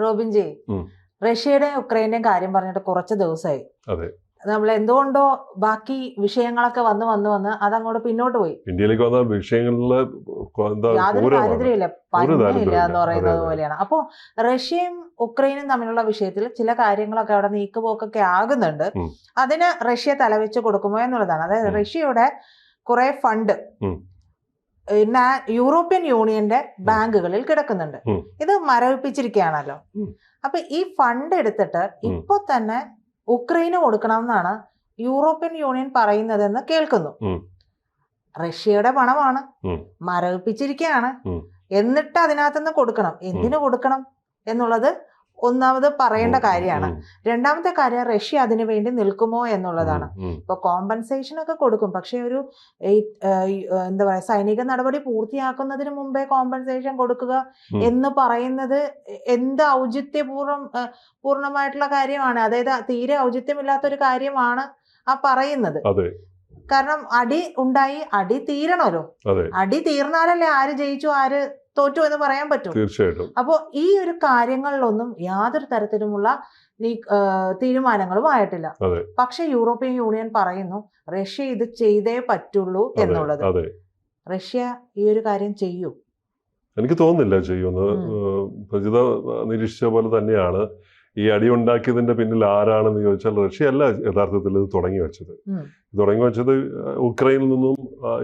റോബിൻജി റഷ്യയുടെ ഉക്രൈന്റെയും കാര്യം പറഞ്ഞിട്ട് കുറച്ച് ദിവസമായി നമ്മൾ എന്തുകൊണ്ടോ ബാക്കി വിഷയങ്ങളൊക്കെ വന്ന് വന്ന് വന്ന് അതങ്ങോട്ട് പിന്നോട്ട് പോയി. ഇന്ത്യയിലേക്ക് വന്ന വിഷയങ്ങളിൽ യാതൊരു ദാരിദ്ര്യമില്ല പഞ്ഞില്ല എന്ന് പറയുന്നത്. പോലെയാണ്. അപ്പോ റഷ്യയും ഉക്രൈനും തമ്മിലുള്ള വിഷയത്തിൽ ചില കാര്യങ്ങളൊക്കെ അവിടെ നീക്കുപോക്കൊക്കെ ആകുന്നുണ്ട്. അതിന് റഷ്യ തലവെച്ച് കൊടുക്കുമോ എന്നുള്ളതാണ്. അതായത് റഷ്യയുടെ കുറെ ഫണ്ട്. യൂറോപ്യൻ യൂണിയന്റെ ബാങ്കുകളിൽ കിടക്കുന്നുണ്ട്. ഇത് മരവിപ്പിച്ചിരിക്കുകയാണല്ലോ. അപ്പൊ ഈ ഫണ്ട് എടുത്തിട്ട്. ഇപ്പൊ തന്നെ ഉക്രൈന് കൊടുക്കണം എന്നാണ് യൂറോപ്യൻ യൂണിയൻ പറയുന്നതെന്ന് കേൾക്കുന്നു. റഷ്യയുടെ പണമാണ്. മരവിപ്പിച്ചിരിക്കുകയാണ്. എന്നിട്ട് അതിനകത്തുനിന്ന് കൊടുക്കണം. എന്തിനു കൊടുക്കണം എന്നുള്ളത് ഒന്നാമത് പറയേണ്ട കാര്യമാണ്. രണ്ടാമത്തെ കാര്യം റഷ്യ അതിനു വേണ്ടി നിൽക്കുമോ എന്നുള്ളതാണ്. ഇപ്പൊ കോമ്പൻസേഷൻ ഒക്കെ കൊടുക്കും. പക്ഷെ ഒരു എന്താ പറയാ സൈനിക നടപടി പൂർത്തിയാക്കുന്നതിന് മുമ്പേ കോമ്പൻസേഷൻ കൊടുക്കുക എന്ന് പറയുന്നത് എന്ത് ഔചിത്യപൂർവം പൂർണമായിട്ടുള്ള പൂർണമായിട്ടുള്ള കാര്യമാണ്. അതായത് തീരെ ഔചിത്യമില്ലാത്ത ഒരു കാര്യമാണ് ആ പറയുന്നത്. കാരണം അടി ഉണ്ടായി അടി തീരണമല്ലോ അടി തീർന്നാലല്ലേ ആര് ജയിച്ചു ആര് തോറ്റു എന്ന് പറയാൻ പറ്റും. തീർച്ചയായിട്ടും. അപ്പോൾ ഈ ഒരു കാര്യങ്ങളിലൊന്നും യാതൊരു തരത്തിലുമുള്ള തീരുമാനങ്ങളും ആയിട്ടില്ല. പക്ഷെ യൂറോപ്യൻ യൂണിയൻ പറയുന്നു റഷ്യ ഇത് ചെയ്തേ പറ്റുള്ളൂ എന്നുള്ളത്. റഷ്യ ഈ ഒരു കാര്യം ചെയ്യൂ. എനിക്ക് തോന്നുന്നില്ല ചെയ്യുമെന്ന് പ്രജിത നിരീക്ഷിച്ച പോലെ തന്നെയാണ്. ഈ അടി ഉണ്ടാക്കിയതിന്റെ പിന്നിൽ ആരാണെന്ന് ചോദിച്ചാൽ റഷ്യ അല്ല യഥാർത്ഥത്തിൽ ഇത് തുടങ്ങി വെച്ചത്. തുടങ്ങി വെച്ചത് ഉക്രൈനിൽ നിന്നും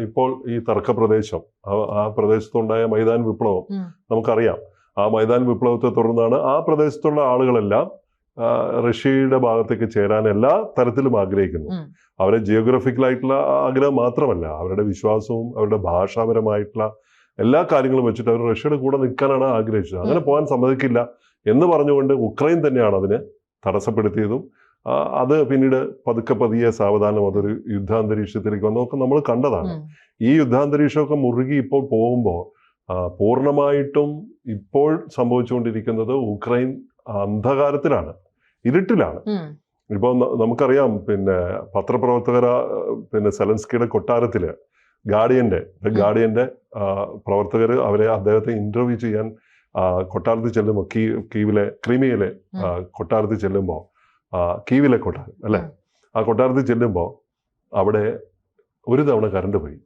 ഇപ്പോൾ ഈ തർക്ക പ്രദേശം ആ- പ്രദേശത്തുണ്ടായ മൈതാൻ വിപ്ലവം. നമുക്കറിയാം. ആ മൈതാൻ വിപ്ലവത്തെ തുടർന്നാണ് ആ പ്രദേശത്തുള്ള ആളുകളെല്ലാം റഷ്യയുടെ ഭാഗത്തേക്ക് ചേരാൻ എല്ലാ തരത്തിലും ആഗ്രഹിക്കുന്നു. അവരെ ജിയോഗ്രഫിക്കലായിട്ടുള്ള ആഗ്രഹം മാത്രമല്ല. അവരുടെ വിശ്വാസവും അവരുടെ ഭാഷാപരമായിട്ടുള്ള എല്ലാ കാര്യങ്ങളും വെച്ചിട്ട് അവർ റഷ്യയുടെ കൂടെ നിൽക്കാനാണ് ആഗ്രഹിച്ചത്. അങ്ങനെ പോകാൻ സമ്മതിക്കില്ല. എന്ന് പറഞ്ഞുകൊണ്ട് ഉക്രൈൻ തന്നെയാണ് അതിനെ തടസ്സപ്പെടുത്തിയതും. അത് പിന്നീട് പതുക്കെ പതിയെ സാവധാനം അതൊരു യുദ്ധാന്തരീക്ഷത്തിലേക്ക് വന്നതൊക്കെ നമ്മൾ കണ്ടതാണ്. ഈ യുദ്ധാന്തരീക്ഷമൊക്കെ മുറുകി ഇപ്പോൾ പോകുമ്പോൾ പൂർണമായിട്ടും ഇപ്പോൾ സംഭവിച്ചുകൊണ്ടിരിക്കുന്നത് ഉക്രൈൻ അന്ധകാരത്തിലാണ് ഇരുട്ടിലാണ്. ഇപ്പോൾ നമുക്കറിയാം പിന്നെ പത്രപ്രവർത്തകര പിന്നെ സെലൻസ്കിയുടെ കൊട്ടാരത്തിൽ ഗാർഡിയന്റെ ഗാർഡിയന്റെ പ്രവർത്തകർ അവരെ അദ്ദേഹത്തെ ഇന്റർവ്യൂ ചെയ്യാൻ കൊട്ടാരത്തിൽ ചെല്ലുമ്പോൾ കീ കീവിലെ ക്രീമിയയിലെ കൊട്ടാരത്തിൽ ചെല്ലുമ്പോൾ കീവിലെ കൊട്ടാരം അല്ലേ? ആ കൊട്ടാരത്തിൽ ചെല്ലുമ്പോൾ അവിടെ ഒരു തവണ കറണ്ട് പോയി.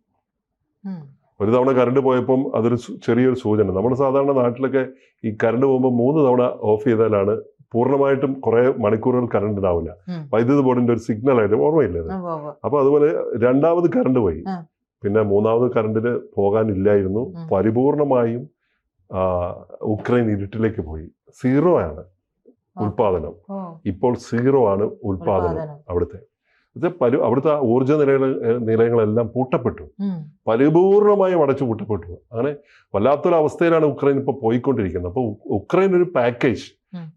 ഒരു തവണ കറണ്ട് പോയപ്പം അതൊരു ചെറിയൊരു സൂചന. നമ്മൾ സാധാരണ നാട്ടിലൊക്കെ ഈ കറണ്ട് പോകുമ്പോൾ മൂന്ന് തവണ ഓഫ് ചെയ്താലാണ് പൂർണമായിട്ടും കുറെ മണിക്കൂറുകൾ കറണ്ട് ഉണ്ടാവില്ല. വൈദ്യുതി ബോർഡിന്റെ ഒരു സിഗ്നൽ ആയിട്ട് ഓർമ്മയില്ല. അപ്പൊ അതുപോലെ രണ്ടാമത് കറണ്ട് പോയി. പിന്നെ മൂന്നാമത് കറണ്ടിന് പോകാനില്ലായിരുന്നു. പരിപൂർണമായും ഉക്രൈൻ ഇരുട്ടിലേക്ക് പോയി. സീറോ ആണ്. ഉൽപാദനം ഇപ്പോൾ സീറോ ആണ് ഉൽപാദനം. അവിടുത്തെ. ഇത് അവിടുത്തെ ഊർജ നിലയങ്ങൾ നിലയങ്ങളെല്ലാം പൂട്ടപ്പെട്ടു. പരിപൂർണമായും അടച്ചു പൂട്ടപ്പെട്ടു. അങ്ങനെ വല്ലാത്തൊരു അവസ്ഥയിലാണ് ഉക്രൈൻ ഇപ്പോൾ പോയിക്കൊണ്ടിരിക്കുന്നത്. അപ്പോൾ ഉക്രൈൻ ഒരു പാക്കേജ്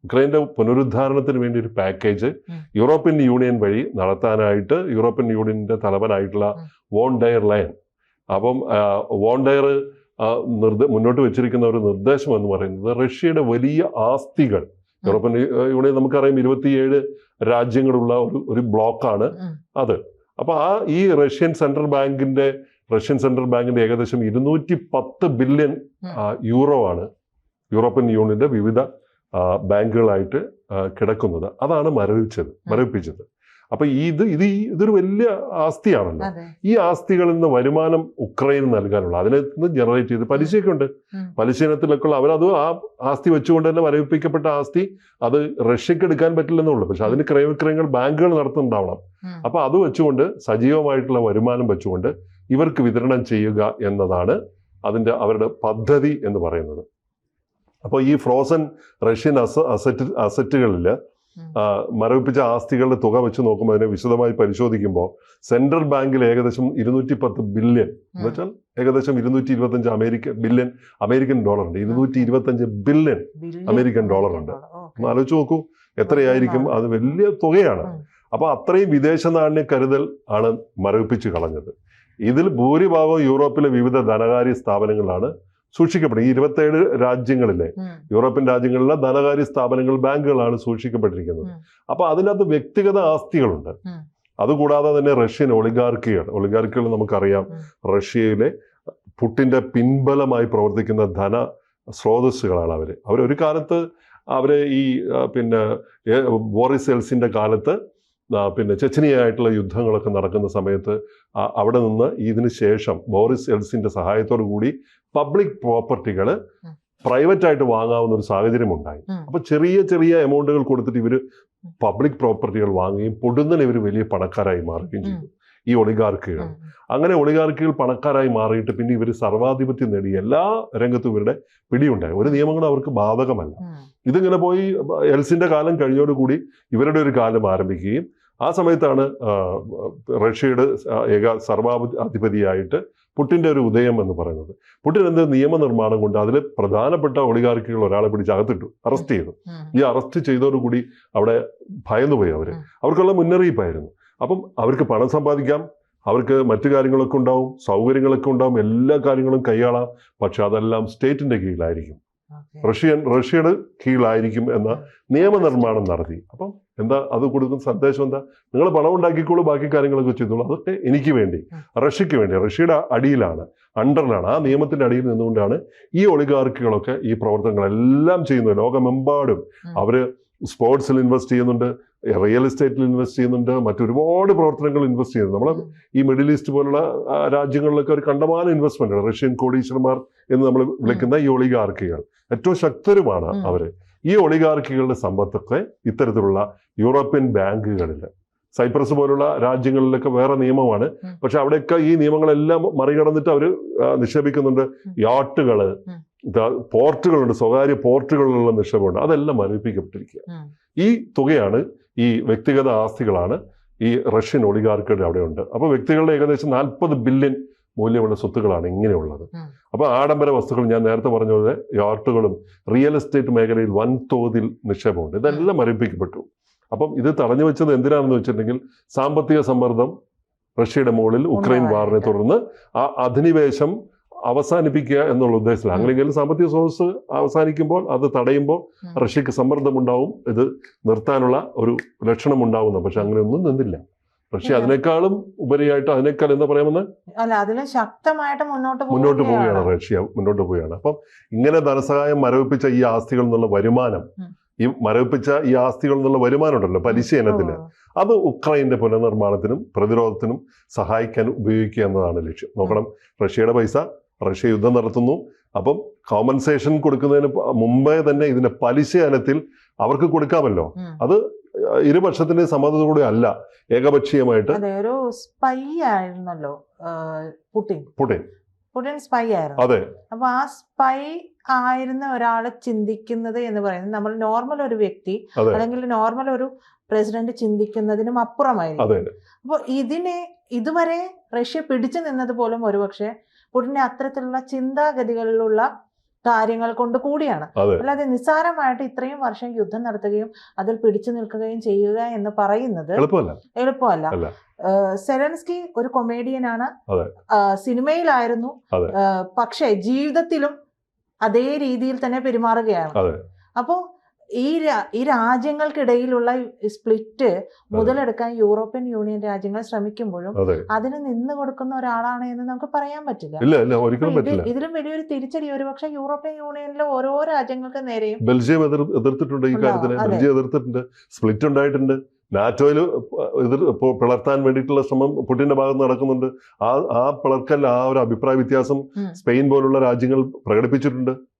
ഉക്രൈന്റെ ഉക്രൈന്റെ പുനരുദ്ധാരണത്തിന് വേണ്ടി ഒരു പാക്കേജ് യൂറോപ്യൻ യൂണിയൻ വഴി നടത്താനായിട്ട് യൂറോപ്യൻ യൂണിയന്റെ തലവനായിട്ടുള്ള വോൺ ഡയർ ലയൻ അപ്പം വോൺ ഡയർ നിർദ്ദ മുന്നോട്ട് വെച്ചിരിക്കുന്ന ഒരു നിർദ്ദേശം എന്ന് പറയുന്നത് റഷ്യയുടെ വലിയ ആസ്തികൾ. യൂറോപ്യൻ യൂണിയൻ നമുക്കറിയാം ഇരുപത്തിയേഴ് രാജ്യങ്ങളുള്ള ഒരു ഒരു ബ്ലോക്കാണ് അത്. അപ്പൊ ആ ഈ റഷ്യൻ സെൻട്രൽ ബാങ്കിന്റെ റഷ്യൻ സെൻട്രൽ ബാങ്കിന്റെ ഏകദേശം ഇരുന്നൂറ്റി പത്ത് ബില്യൺ യൂറോ ആണ് യൂറോപ്യൻ യൂണിയന്റെ വിവിധ ബാങ്കുകളായിട്ട് കിടക്കുന്നത്. അതാണ് മരവിച്ചത് മരവിപ്പിച്ചത്. അപ്പൊ ഇത് ഇത് ഈ- ഇതൊരു വലിയ ആസ്തിയാണല്ലോ ഈ ആസ്തികളിൽ നിന്ന് വരുമാനം ഉക്രൈന് നൽകാനുള്ള അതിനെ നിന്ന് ജനറേറ്റ് ചെയ്ത് പലിശയൊക്കെ ഉണ്ട്. പലിശ അവരത് ആ ആസ്തി വെച്ചുകൊണ്ട് തന്നെ വരവിപ്പിക്കപ്പെട്ട ആസ്തി അത് റഷ്യക്ക് എടുക്കാൻ പറ്റില്ലെന്നുള്ളൂ പക്ഷെ അതിന് ക്രയവിക്രയങ്ങൾ ബാങ്കുകൾ നടത്തുന്നുണ്ടാവണം. അപ്പൊ അത് വെച്ചുകൊണ്ട് സജീവമായിട്ടുള്ള വരുമാനം വെച്ചുകൊണ്ട് ഇവർക്ക് വിതരണം ചെയ്യുക എന്നതാണ് അതിന്റെ അവരുടെ പദ്ധതി എന്ന് പറയുന്നത് അപ്പോൾ ഈ ഫ്രോസൺ റഷ്യൻ അസ അസറ്റ് അസറ്റുകളിൽ. മരവിപ്പിച്ച ആസ്തികളുടെ തുക വെച്ച് നോക്കുമ്പോൾ അതിനെ വിശദമായി പരിശോധിക്കുമ്പോൾ സെൻട്രൽ ബാങ്കിൽ ഏകദേശം ഇരുന്നൂറ്റി പത്ത് ബില്യൺ. എന്ന് വെച്ചാൽ ഏകദേശം ഇരുന്നൂറ്റി ഇരുപത്തഞ്ച് അമേരിക്കൻ ബില്യൺ അമേരിക്കൻ ഡോളർ ഉണ്ട് ഇരുന്നൂറ്റി ഇരുപത്തഞ്ച് ബില്യൺ അമേരിക്കൻ ഡോളർ. ഉണ്ട്. ഒന്ന് ആലോചിച്ച് നോക്കൂ എത്രയായിരിക്കും അത് വലിയ തുകയാണ്. അപ്പൊ അത്രയും വിദേശ നാണ്യ കരുതൽ ആണ് മരവിപ്പിച്ച് കളഞ്ഞത്. ഇതിൽ ഭൂരിഭാഗവും യൂറോപ്പിലെ വിവിധ ധനകാര്യ സ്ഥാപനങ്ങളാണ് സൂക്ഷിക്കപ്പെടുന്നത് ഈ ഇരുപത്തേഴ് രാജ്യങ്ങളിലെ യൂറോപ്യൻ രാജ്യങ്ങളിലെ ധനകാര്യ സ്ഥാപനങ്ങൾ ബാങ്കുകളാണ് സൂക്ഷിക്കപ്പെട്ടിരിക്കുന്നത്. അപ്പൊ അതിനകത്ത് വ്യക്തിഗത ആസ്തികളുണ്ട്. അതുകൂടാതെ തന്നെ റഷ്യൻ ഒളിഗാർക്കികൾ ഒളിഗാർക്കികൾ നമുക്കറിയാം. റഷ്യയിലെ പുട്ടിന്റെ പിൻബലമായി പ്രവർത്തിക്കുന്ന ധന സ്രോതസ്സുകളാണ് അവർ അവരൊരു കാലത്ത് അവർ ഈ പിന്നെ ബോറിസ് എൽസിന്റെ കാലത്ത് പിന്നെ ചെച്ചനിയായിട്ടുള്ള യുദ്ധങ്ങളൊക്കെ നടക്കുന്ന സമയത്ത് അവിടെ നിന്ന് ഇതിന് ശേഷം ബോറിസ് എൽസിന്റെ സഹായത്തോടു കൂടി പബ്ലിക് പ്രോപ്പർട്ടികൾ പ്രൈവറ്റ് ആയിട്ട് വാങ്ങാവുന്ന ഒരു സാഹചര്യം ഉണ്ടായി. അപ്പൊ ചെറിയ ചെറിയ എമൗണ്ടുകൾ കൊടുത്തിട്ട് ഇവർ പബ്ലിക് പ്രോപ്പർട്ടികൾ വാങ്ങുകയും പൊടുന്നനെ ഇവർ വലിയ പണക്കാരായി മാറുകയും ചെയ്തു. ഈ ഒളിഗാർക്കുകൾ. ഉം. അങ്ങനെ ഒളിഗാർക്കുകൾ പണക്കാരായി മാറിയിട്ട് പിന്നെ ഇവർ സർവാധിപത്യം നേടി എല്ലാ രംഗത്തും ഇവരുടെ പിടിയുണ്ടായി. ഒരു നിയമങ്ങളും അവർക്ക് ബാധകമല്ല. ഇതിങ്ങനെ പോയി എൽസിന്റെ കാലം കഴിഞ്ഞോടുകൂടി ഇവരുടെ ഒരു കാലം ആരംഭിക്കുകയും ആ സമയത്താണ് റഷ്യയുടെ ഏക സർവാധിപതിയായിട്ട് പുട്ടിന്റെ ഒരു ഉദയം എന്ന് പറയുന്നത്. പുട്ടിൻ എന്ത് നിയമനിർമ്മാണം കൊണ്ട് അതിൽ പ്രധാനപ്പെട്ട ഒളികാർക്കുകൾ ഒരാളെ പിടിച്ച് അകത്തിട്ടു അറസ്റ്റ് ചെയ്തു. ഈ അറസ്റ്റ് ചെയ്തോടുകൂടി അവിടെ ഭയന്നുപോയി അവർ. അവർക്കുള്ള മുന്നറിയിപ്പായിരുന്നു. അപ്പം അവർക്ക് പണം സമ്പാദിക്കാം അവർക്ക് മറ്റു കാര്യങ്ങളൊക്കെ ഉണ്ടാവും സൗകര്യങ്ങളൊക്കെ ഉണ്ടാവും എല്ലാ കാര്യങ്ങളും കൈയാളാം. പക്ഷെ അതെല്ലാം സ്റ്റേറ്റിന്റെ കീഴിലായിരിക്കും. റഷ്യൻ റഷ്യയുടെ കീഴിലായിരിക്കും എന്ന നിയമനിർമ്മാണം നടത്തി. അപ്പം എന്താ അത് കൊടുക്കുന്ന സന്ദേശം എന്താ? നിങ്ങൾ പണം ഉണ്ടാക്കിക്കോളൂ ബാക്കി കാര്യങ്ങളൊക്കെ ചെയ്തോളൂ. അതൊക്കെ എനിക്ക് വേണ്ടി. റഷ്യക്ക് വേണ്ടി റഷ്യയുടെ അടിയിലാണ് അണ്ടറിലാണ് ആ നിയമത്തിന്റെ അടിയിൽ നിന്നുകൊണ്ടാണ് ഈ ഒളികാർക്കുകളൊക്കെ ഈ പ്രവർത്തനങ്ങളെല്ലാം ചെയ്യുന്നത്. ലോകമെമ്പാടും. അവർ സ്പോർട്സിൽ ഇൻവെസ്റ്റ് ചെയ്യുന്നുണ്ട് റിയൽ എസ്റ്റേറ്റിൽ ഇൻവെസ്റ്റ് ചെയ്യുന്നുണ്ട് മറ്റൊരുപാട് പ്രവർത്തനങ്ങൾ ഇൻവെസ്റ്റ് ചെയ്യുന്നുണ്ട്. നമ്മൾ ഈ മിഡിൽ ഈസ്റ്റ് പോലുള്ള രാജ്യങ്ങളിലൊക്കെ ഒരു കണ്ടമാനം ഇൻവെസ്റ്റ്മെന്റ് റഷ്യൻ കോടീശ്വരന്മാർ എന്ന് നമ്മൾ വിളിക്കുന്ന ഈ ഒളിഗാർക്കികൾ ഏറ്റവും ശക്തരുമാണ് അവർ അവർ. ഈ ഒളിഗാർക്കികളുടെ സമ്പത്തൊക്കെ ഇത്തരത്തിലുള്ള യൂറോപ്യൻ ബാങ്കുകളിൽ സൈപ്രസ് പോലുള്ള രാജ്യങ്ങളിലൊക്കെ വേറെ നിയമമാണ്. പക്ഷെ അവിടെയൊക്കെ ഈ നിയമങ്ങളെല്ലാം മറികടന്നിട്ട് അവർ നിക്ഷേപിക്കുന്നുണ്ട്. യാട്ടുകൾ പോർട്ടുകളുണ്ട് സ്വകാര്യ പോർട്ടുകളിലുള്ള നിക്ഷേപമുണ്ട്. അതെല്ലാം മരവിപ്പിക്കപ്പെട്ടിരിക്കുക ഈ തുകയാണ് ഈ വ്യക്തിഗത ആസ്തികളാണ് ഈ റഷ്യൻ ഒളിഗാർക്കുകളുടെ അവിടെ ഉണ്ട് അപ്പോൾ വ്യക്തികളുടെ ഏകദേശം നാൽപ്പത് ബില്യൺ മൂല്യമുള്ള സ്വത്തുക്കളാണ് ഇങ്ങനെയുള്ളത്. അപ്പൊ അപ്പോൾ ആഡംബര വസ്തുക്കൾ ഞാൻ നേരത്തെ പറഞ്ഞ പോലെ യാർട്ടുകളും റിയൽ എസ്റ്റേറ്റ് മേഖലയിൽ വൻതോതിൽ നിക്ഷേപമുണ്ട്. ഇതെല്ലാം മരവിപ്പിക്കപ്പെട്ടു. അപ്പം ഇത് തടഞ്ഞു വെച്ചത് എന്തിനാണെന്ന് വെച്ചിട്ടുണ്ടെങ്കിൽ സാമ്പത്തിക സമ്മർദ്ദം റഷ്യയുടെ മുകളിൽ ഉക്രൈൻ വാറിനെ തുടർന്ന് ആ അധിനിവേശം അവസാനിപ്പിക്കുക എന്നുള്ള ഉദ്ദേശത്തിലാണ്. അങ്ങനെയെങ്കിലും സാമ്പത്തിക സ്രോതസ് അവസാനിക്കുമ്പോൾ അത് തടയുമ്പോൾ റഷ്യക്ക് സമ്മർദ്ദമുണ്ടാവും. ഇത് നിർത്താനുള്ള ഒരു ലക്ഷണം ഉണ്ടാവുന്നു പക്ഷെ അങ്ങനെയൊന്നും നിന്നില്ല. റഷ്യ അതിനേക്കാളും ഉപരിയായിട്ട് അതിനേക്കാൾ എന്താ പറയാമെന്ന്? അല്ല അതിലും ശക്തമായിട്ട് മുന്നോട്ട് മുന്നോട്ട് പോവുകയാണ്. റഷ്യ. മുന്നോട്ട് പോവുകയാണ്. അപ്പം ഇങ്ങനെ ധനസഹായം മരവിപ്പിച്ച ഈ ആസ്തികളിൽ നിന്നുള്ള വരുമാനം ഈ മരവിപ്പിച്ച ഈ ആസ്തികളിൽ നിന്നുള്ള വരുമാനം ഉണ്ടല്ലോ പലിശ ഇനത്തിന്. അത് ഉക്രൈന്റെ പുനർനിർമ്മാണത്തിനും പ്രതിരോധത്തിനും സഹായിക്കാൻ ഉപയോഗിക്കുക എന്നതാണ് ലക്ഷ്യം. നോക്കണം റഷ്യയുടെ പൈസ റഷ്യ യുദ്ധം നടത്തുന്നു. അപ്പം കോമ്പൻസേഷൻ കൊടുക്കുന്നതിന് മുമ്പേ തന്നെ ഇതിന്റെ പലിശ ഇനത്തിൽ അവർക്ക് കൊടുക്കാമല്ലോ. അത് ഇരുപക്ഷത്തിന്റെ സമ്മതത്തോടെ അല്ല ഏകപക്ഷീയമായിട്ട് ഒരു സ്പൈ ആയിരുന്നല്ലോ പുടിൻ. പുടിൻ. പുടിൻ സ്പൈ ആയിരുന്നു. അതെ. അപ്പൊ ആ സ്പൈ ആയിരുന്ന ഒരാൾ ചിന്തിക്കുന്നത് എന്ന് പറയുന്നത് നമ്മൾ നോർമൽ ഒരു വ്യക്തി അല്ലെങ്കിൽ നോർമൽ ഒരു പ്രസിഡന്റ് ചിന്തിക്കുന്നതിനും അപ്പുറമായിരുന്നു അപ്പോൾ ഇതിനെ ഇതുവരെ റഷ്യ പിടിച്ചു നിന്നത് പോലും ഒരുപക്ഷെ പുടിന്റെ അത്തരത്തിലുള്ള ചിന്താഗതികളിലുള്ള കാര്യങ്ങൾ കൊണ്ട് കൂടിയാണ്. അല്ലാതെ നിസ്സാരമായിട്ട് ഇത്രയും വർഷം യുദ്ധം നടത്തുകയും അതിൽ പിടിച്ചു നിൽക്കുകയും ചെയ്യുക എന്ന് പറയുന്നത് എളുപ്പമല്ല. സെലൻസ്കി ഒരു കൊമേഡിയനാണ്. ആണ് സിനിമയിലായിരുന്നു. പക്ഷേ ജീവിതത്തിലും അതേ രീതിയിൽ തന്നെ പെരുമാറുകയാണ്. അതെ. ഈ രാ- ഈ രാജ്യങ്ങൾക്കിടയിലുള്ള സ്പ്ലിറ്റ് മുതലെടുക്കാൻ യൂറോപ്യൻ യൂണിയൻ രാജ്യങ്ങൾ ശ്രമിക്കുമ്പോഴും അതെ. അതിന് നിന്ന് കൊടുക്കുന്ന ഒരാളാണ് എന്ന് നമുക്ക് പറയാൻ പറ്റില്ല. ഇല്ല ഇല്ല ഒരിക്കലും പറ്റില്ല. ഇതിലും വലിയൊരു തിരിച്ചടി ഒരുപക്ഷെ യൂറോപ്യൻ യൂണിയനിലെ ഓരോ രാജ്യങ്ങൾക്ക് നേരെയും ബെൽജിയം എതിർ എതിർത്തിട്ടുണ്ട് ഈ കാര്യത്തിന്. ബെൽജിയം എതിർത്തിട്ടുണ്ട് സ്പ്ലിറ്റ് ഉണ്ടായിട്ടുണ്ട്. നാറ്റോയിൽ എതിർ പിളർത്താൻ വേണ്ടിയിട്ടുള്ള ശ്രമം പുട്ടിന്റെ ഭാഗത്ത് നടക്കുന്നുണ്ട്. ആ ആ പിളർക്കൽ ആ ഒരു അഭിപ്രായ വ്യത്യാസം സ്പെയിൻ പോലുള്ള രാജ്യങ്ങൾ പ്രകടിപ്പിച്ചിട്ടുണ്ട്.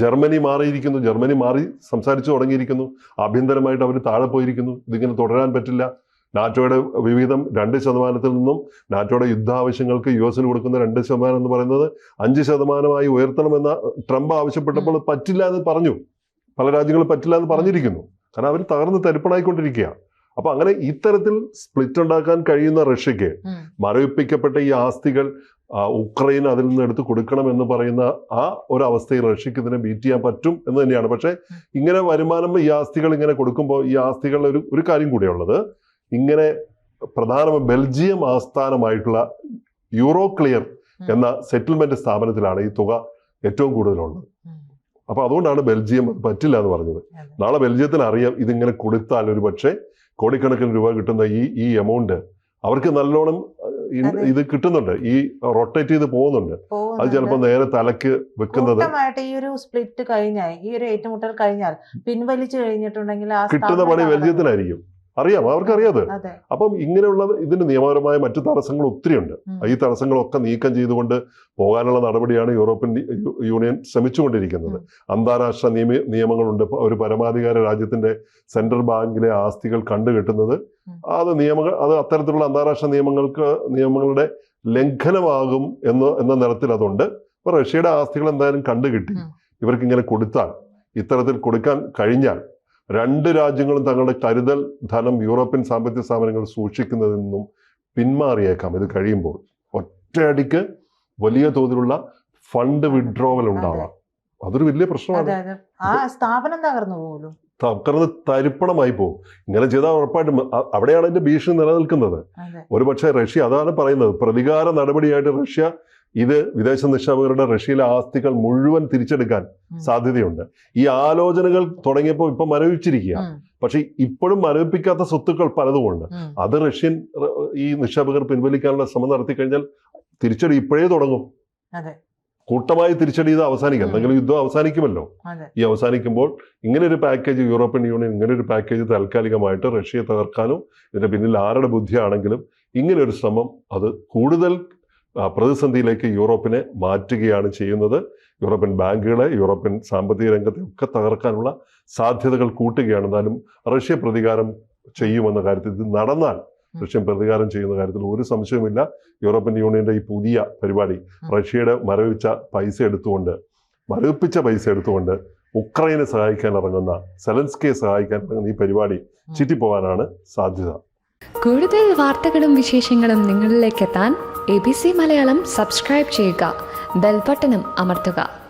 ജർമ്മനി മാറിയിരിക്കുന്നു ജർമ്മനി മാറി സംസാരിച്ചു തുടങ്ങിയിരിക്കുന്നു ആഭ്യന്തരമായിട്ട് അവർ താഴെ പോയിരിക്കുന്നു ഇതിങ്ങനെ തുടരാൻ പറ്റില്ല. നാറ്റോയുടെ വിവിധം രണ്ട് ശതമാനത്തിൽ നിന്നും നാറ്റോയുടെ യുദ്ധാവശ്യങ്ങൾക്ക് യു എസിന് കൊടുക്കുന്ന രണ്ട് ശതമാനം എന്ന് പറയുന്നത് അഞ്ച് ശതമാനമായി ഉയർത്തണമെന്ന ട്രംപ് ആവശ്യപ്പെട്ടപ്പോൾ പറ്റില്ല എന്ന് പറഞ്ഞു. പല രാജ്യങ്ങളും പറ്റില്ല എന്ന് പറഞ്ഞിരിക്കുന്നു. കാരണം അവർ തകർന്ന് തരിപ്പണായിക്കൊണ്ടിരിക്കുകയാണ് അപ്പൊ അങ്ങനെ ഇത്തരത്തിൽ സ്പ്ലിറ്റ് ഉണ്ടാക്കാൻ കഴിയുന്ന റഷ്യക്ക്. മരവിപ്പിക്കപ്പെട്ട ഈ ആസ്തികൾ ഉക്രൈൻ അതിൽ നിന്ന് എടുത്ത് കൊടുക്കണം എന്ന് പറയുന്ന ആ ഒരു അവസ്ഥയിൽ റഷ്യക്ക് ഇതിനെ ബീറ്റ് ചെയ്യാൻ പറ്റും എന്ന് തന്നെയാണ് പക്ഷേ ഇങ്ങനെ വരുമാനം ഈ ആസ്തികൾ ഇങ്ങനെ കൊടുക്കുമ്പോൾ ഈ ആസ്തികളുടെ ഒരു ഒരു കാര്യം കൂടിയുള്ളത് ഇങ്ങനെ പ്രധാന ബെൽജിയം ആസ്ഥാനമായിട്ടുള്ള യൂറോ ക്ലിയർ എന്ന സെറ്റിൽമെന്റ് സ്ഥാപനത്തിലാണ് ഈ തുക ഏറ്റവും കൂടുതലുള്ളത്. അപ്പൊ അതുകൊണ്ടാണ് ബെൽജിയം അത് പറ്റില്ല എന്ന് പറഞ്ഞത് നാളെ ബെൽജിയത്തിന് അറിയാം ഇതിങ്ങനെ കൊടുത്താൽ ഒരു പക്ഷേ കോടിക്കണക്കിന് രൂപ കിട്ടുന്ന ഈ ഈ എമൗണ്ട് അവർക്ക് നല്ലോണം. ഇത് കിട്ടുന്നുണ്ട്. ഈ റൊട്ടേറ്റ് ചെയ്ത് പോകുന്നുണ്ട്. അത്. ചിലപ്പോൾ നേരെ തലക്ക് വെക്കുന്നത് ഈ ഒരു സ്പ്ലിറ്റ് കഴിഞ്ഞാൽ ഈ ഒരു ഏറ്റുമുട്ടൽ കഴിഞ്ഞാൽ പിൻവലിച്ചു കഴിഞ്ഞിട്ടുണ്ടെങ്കിൽ കിട്ടുന്ന പണി വലിയത്തിനായിരിക്കും അറിയാം അവർക്കറിയാതെ. അപ്പം ഇങ്ങനെയുള്ള ഇതിന് നിയമപരമായ മറ്റു തടസ്സങ്ങൾ ഒത്തിരിയുണ്ട്. ഈ തടസ്സങ്ങളൊക്കെ നീക്കം ചെയ്തുകൊണ്ട് പോകാനുള്ള നടപടിയാണ് യൂറോപ്യൻ യൂണിയൻ ശ്രമിച്ചുകൊണ്ടിരിക്കുന്നത്. അന്താരാഷ്ട്ര നിയമ നിയമങ്ങളുണ്ട്. ഒരു പരമാധികാര രാജ്യത്തിന്റെ സെൻട്രൽ ബാങ്കിലെ ആസ്തികൾ കണ്ടുകെട്ടുന്നത്. അത് നിയമങ്ങൾ അത് അത്തരത്തിലുള്ള അന്താരാഷ്ട്ര നിയമങ്ങൾക്ക് നിയമങ്ങളുടെ ലംഘനമാകും എന്ന് എന്ന നിരത്തിൽ അതുണ്ട്. ഇപ്പൊ റഷ്യയുടെ ആസ്തികൾ എന്തായാലും കണ്ടുകിട്ടി. കിട്ടി ഇവർക്ക് ഇങ്ങനെ കൊടുത്താൽ ഇത്തരത്തിൽ കൊടുക്കാൻ കഴിഞ്ഞാൽ രണ്ട് രാജ്യങ്ങളും തങ്ങളുടെ കരുതൽ ധനം യൂറോപ്യൻ സാമ്പത്തിക സ്ഥാപനങ്ങൾ സൂക്ഷിക്കുന്നതിൽ നിന്നും പിന്മാറിയേക്കാം. ഇത് കഴിയുമ്പോൾ ഒറ്റയടിക്ക് വലിയ തോതിലുള്ള ഫണ്ട് വിഡ്രോവൽ ഉണ്ടാവാം. അതൊരു വലിയ പ്രശ്നമാണ്. ആ സ്ഥാപനം തകർന്നു പോലും തകർന്ന് തരിപ്പണമായി പോകും ഇങ്ങനെ ചെയ്താൽ ഉറപ്പായിട്ടും അവിടെയാണ് അതിന്റെ ഭീഷണി നിലനിൽക്കുന്നത്. ഒരുപക്ഷെ റഷ്യ അതാണ് പറയുന്നത്. പ്രതികാര നടപടിയായിട്ട് റഷ്യ ഇത് വിദേശ നിക്ഷേപകരുടെ റഷ്യയിലെ ആസ്തികൾ മുഴുവൻ തിരിച്ചെടുക്കാൻ സാധ്യതയുണ്ട്. ഈ ആലോചനകൾ തുടങ്ങിയപ്പോൾ ഇപ്പൊ മരവിച്ചിരിക്കുക. പക്ഷേ ഇപ്പോഴും മരവിപ്പിക്കാത്ത സ്വത്തുക്കൾ പലതുമുണ്ട്. അത് റഷ്യൻ ഈ നിക്ഷേപകർ പിൻവലിക്കാനുള്ള ശ്രമം നടത്തി കഴിഞ്ഞാൽ തിരിച്ചടി ഇപ്പോഴേ തുടങ്ങും. അതെ. കൂട്ടമായി തിരിച്ചടി ഇത് അവസാനിക്കും. എന്തെങ്കിലും യുദ്ധം അവസാനിക്കുമല്ലോ. ഈ അവസാനിക്കുമ്പോൾ ഇങ്ങനെ ഒരു പാക്കേജ് യൂറോപ്യൻ യൂണിയൻ ഇങ്ങനെ ഒരു പാക്കേജ് താൽക്കാലികമായിട്ട് റഷ്യയെ തകർക്കാനും ഇതിന്റെ പിന്നിൽ ആരുടെ ബുദ്ധിയാണെങ്കിലും ഇങ്ങനെ ഒരു ശ്രമം അത് കൂടുതൽ പ്രതിസന്ധിയിലേക്ക് യൂറോപ്പിനെ മാറ്റുകയാണ് ചെയ്യുന്നത്. യൂറോപ്യൻ ബാങ്കുകളെ യൂറോപ്യൻ സാമ്പത്തിക രംഗത്തെ ഒക്കെ തകർക്കാനുള്ള സാധ്യതകൾ കൂട്ടുകയാണ്. എന്നാലും റഷ്യ പ്രതികാരം ചെയ്യുമെന്ന കാര്യത്തിൽ ഇത് നടന്നാൽ റഷ്യൻ പ്രതികാരം ചെയ്യുന്ന കാര്യത്തിൽ ഒരു സംശയവുമില്ല. യൂറോപ്യൻ യൂണിയന്റെ ഈ പുതിയ പരിപാടി റഷ്യയുടെ മരവിച്ച പൈസ എടുത്തുകൊണ്ട് മരവിപ്പിച്ച പൈസ എടുത്തുകൊണ്ട് ഉക്രൈനെ സഹായിക്കാൻ ഇറങ്ങുന്ന സെലൻസ്കിയെ സഹായിക്കാൻ ഇറങ്ങുന്ന ഈ പരിപാടി ചീറ്റിപ്പോകാനാണ് സാധ്യത. കൂടുതൽ വാർത്തകളും വിശേഷങ്ങളും നിങ്ങളിലേക്ക് എത്താൻ A B C Malayalam subscribe ചെയ്യുക. ബെൽബട്ടനും അമർത്തുക.